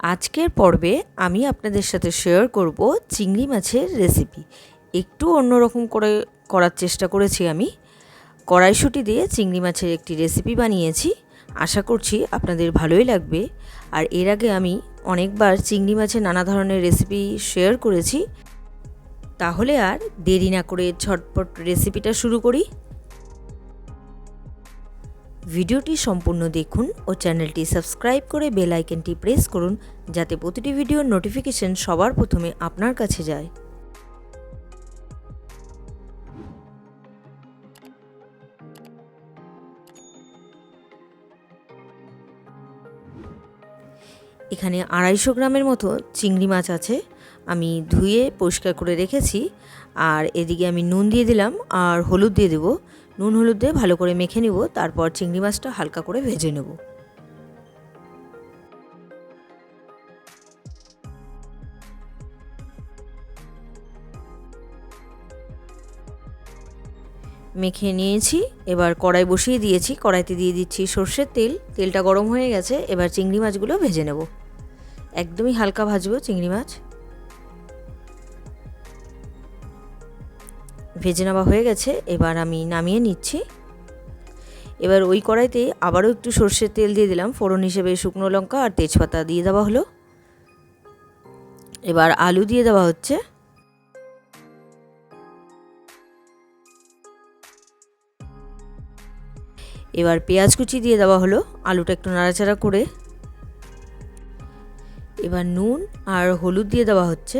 আজকের পর্বে আমি আপনাদের সাথে শেয়ার করব চিংড়ি মাছের রেসিপি একটু অন্যরকম করে করার চেষ্টা করেছি আমি। কড়াইশুঁটি দিয়ে চিংড়ি মাছের একটি রেসিপি বানিয়েছি। আশা করছি আপনাদের ভালোই লাগবে। আর এর আগে আমি অনেকবার চিংড়ি মাছের নানা ধরনের রেসিপি শেয়ার করেছি। তাহলে আর দেরি না করে ঝটপট রেসিপিটা শুরু করি। ভিডিওটি সম্পূর্ণ দেখুন ও চ্যানেলটি সাবস্ক্রাইব করে বেল আইকনটি প্রেস করুন যাতে প্রতিটি ভিডিওর নোটিফিকেশন সবার প্রথমে আপনার কাছে যায়। এখানে আড়াইশো গ্রামের মতো চিংড়ি মাছ আছে। আমি ধুয়ে পরিষ্কার করে রেখেছি। আর এদিকে আমি নুন দিয়ে দিলাম আর হলুদ দিয়ে দেবো। নুন হলুদ দিয়ে ভালো করে মেখে নেব, তারপর চিংড়ি মাছটা হালকা করে ভেজে নেব। মেখে নিয়েছি, এবার কড়াই বসিয়ে দিয়েছি, কড়াইতে দিয়ে দিচ্ছি সর্ষের তেল, তেলটা গরম হয়ে গেছে, এবার চিংড়ি মাছগুলো ভেজে নেব। একদমই হালকা ভাজবো চিংড়ি মাছ। ভেজে নেওয়া হয়ে গেছে, এবার আমি নামিয়ে নিচ্ছি। এবার ওই কড়াইতে আবারও একটু সর্ষের তেল দিয়ে দিলাম। ফোড়ন হিসেবে শুকনো লঙ্কা আর তেজপাতা দিয়ে দেওয়া হলো। এবার আলু দিয়ে দেওয়া হচ্ছে। এবার পেঁয়াজ কুচি দিয়ে দেওয়া হলো। আলুটা একটু নাড়াচাড়া করে। এবার নুন আর হলুদ দিয়ে দেওয়া হচ্ছে।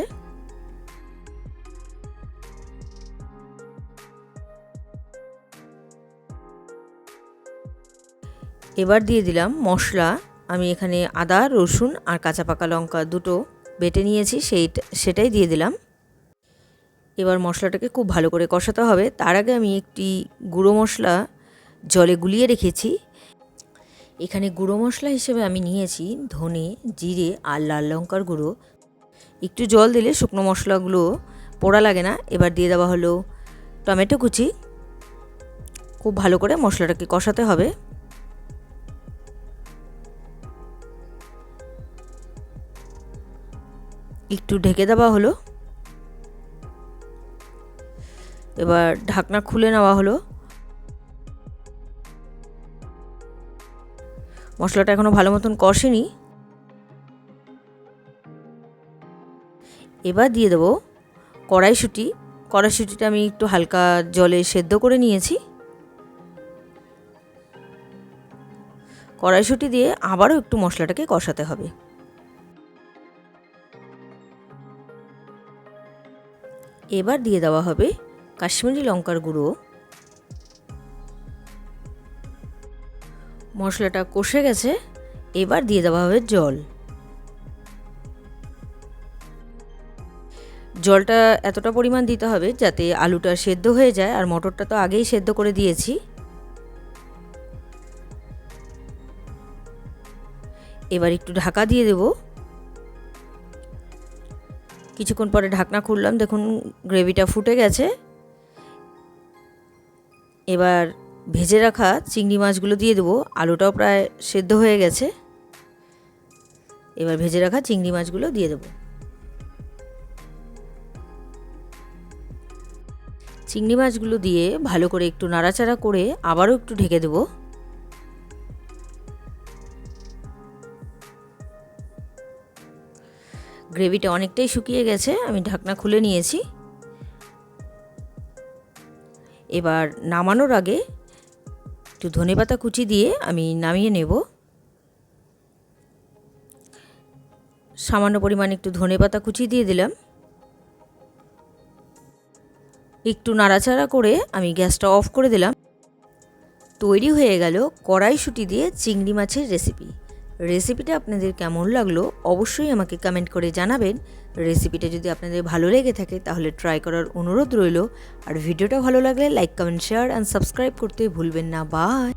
এবার দিয়ে দিলাম মশলা। আমি এখানে আদা, রসুন আর কাঁচা পাকা লঙ্কা দুটো বেটে নিয়েছি, সেই সেটাই দিয়ে দিলাম। এবার মশলাটাকে খুব ভালো করে কষাতে হবে। তার আগে আমি একটি গুঁড়ো মশলা জলে গুলিয়ে রেখেছি। এখানে গুঁড়ো মশলা হিসেবে আমি নিয়েছি ধনে, জিরে আর লাল লঙ্কার গুঁড়ো। একটু জল দিলে শুকনো মশলাগুলো পোড়া লাগে না। এবার দিয়ে দেওয়া হলো টমেটো কুচি। খুব ভালো করে মশলাটাকে কষাতে হবে। একটু ঢেকে দেওয়া হলো। এবার ঢাকনা খুলে নেওয়া হলো। মশলাটা এখনও ভালো মতন কষেনি। এবার দিয়ে দেবো কড়াইশুঁটি। কড়াইশুঁটিটা আমি একটু হালকা জলে সেদ্ধ করে নিয়েছি। কড়াইশুঁটি দিয়ে আবারও একটু মশলাটাকে কষাতে হবে। এবার দিয়ে দেওয়া হবে কাশ্মীরি লঙ্কার গুঁড়ো। মশলাটা কষে গেছে, এবার দিয়ে দেওয়া হবে জল। জলটা এতটা পরিমাণ দিতে হবে যাতে আলুটা সেদ্ধ হয়ে যায়, আর মটরটা তো আগেই সেদ্ধ করে দিয়েছি। এবার একটু ঢাকা দিয়ে দেব। কিছুক্ষণ পরে ঢাকনা খুললাম, দেখুন গ্রেভিটা ফুটে গেছে। এবার ভেজে রাখা চিংড়ি মাছগুলো দিয়ে দেবো, আলুটাও প্রায় সেদ্ধ হয়ে গেছে। এবার ভেজে রাখা চিংড়ি মাছগুলো দিয়ে দেবো। চিংড়ি মাছগুলো দিয়ে ভালো করে একটু নাড়াচাড়া করে আবারও একটু ঢেকে দেবো। গ্রেভিটা অনেকটাই শুকিয়ে গেছে, আমি ঢাকনা খুলে নিয়েছি। এবার নামানোর আগে একটু ধনে পাতা কুচি দিয়ে আমি নামিয়ে নেব। সামান্য পরিমাণে একটু ধনে পাতা কুচি দিয়ে দিলাম। একটু নাড়াচাড়া করে আমি গ্যাসটা অফ করে দিলাম। তৈরি হয়ে গেল কড়াইশুঁটি দিয়ে চিংড়ি মাছের রেসিপি। রেসিপিটা আপনাদের কেমন লাগল অবশ্যই আমাকে কমেন্ট করে জানাবেন। রেসিপিটা যদি আপনাদের ভালো লেগে থাকে তাহলে ট্রাই করার অনুরোধ রইল। আর ভিডিওটা ভালো লাগলে like comment share and subscribe করতে ভুলবেন না। বাই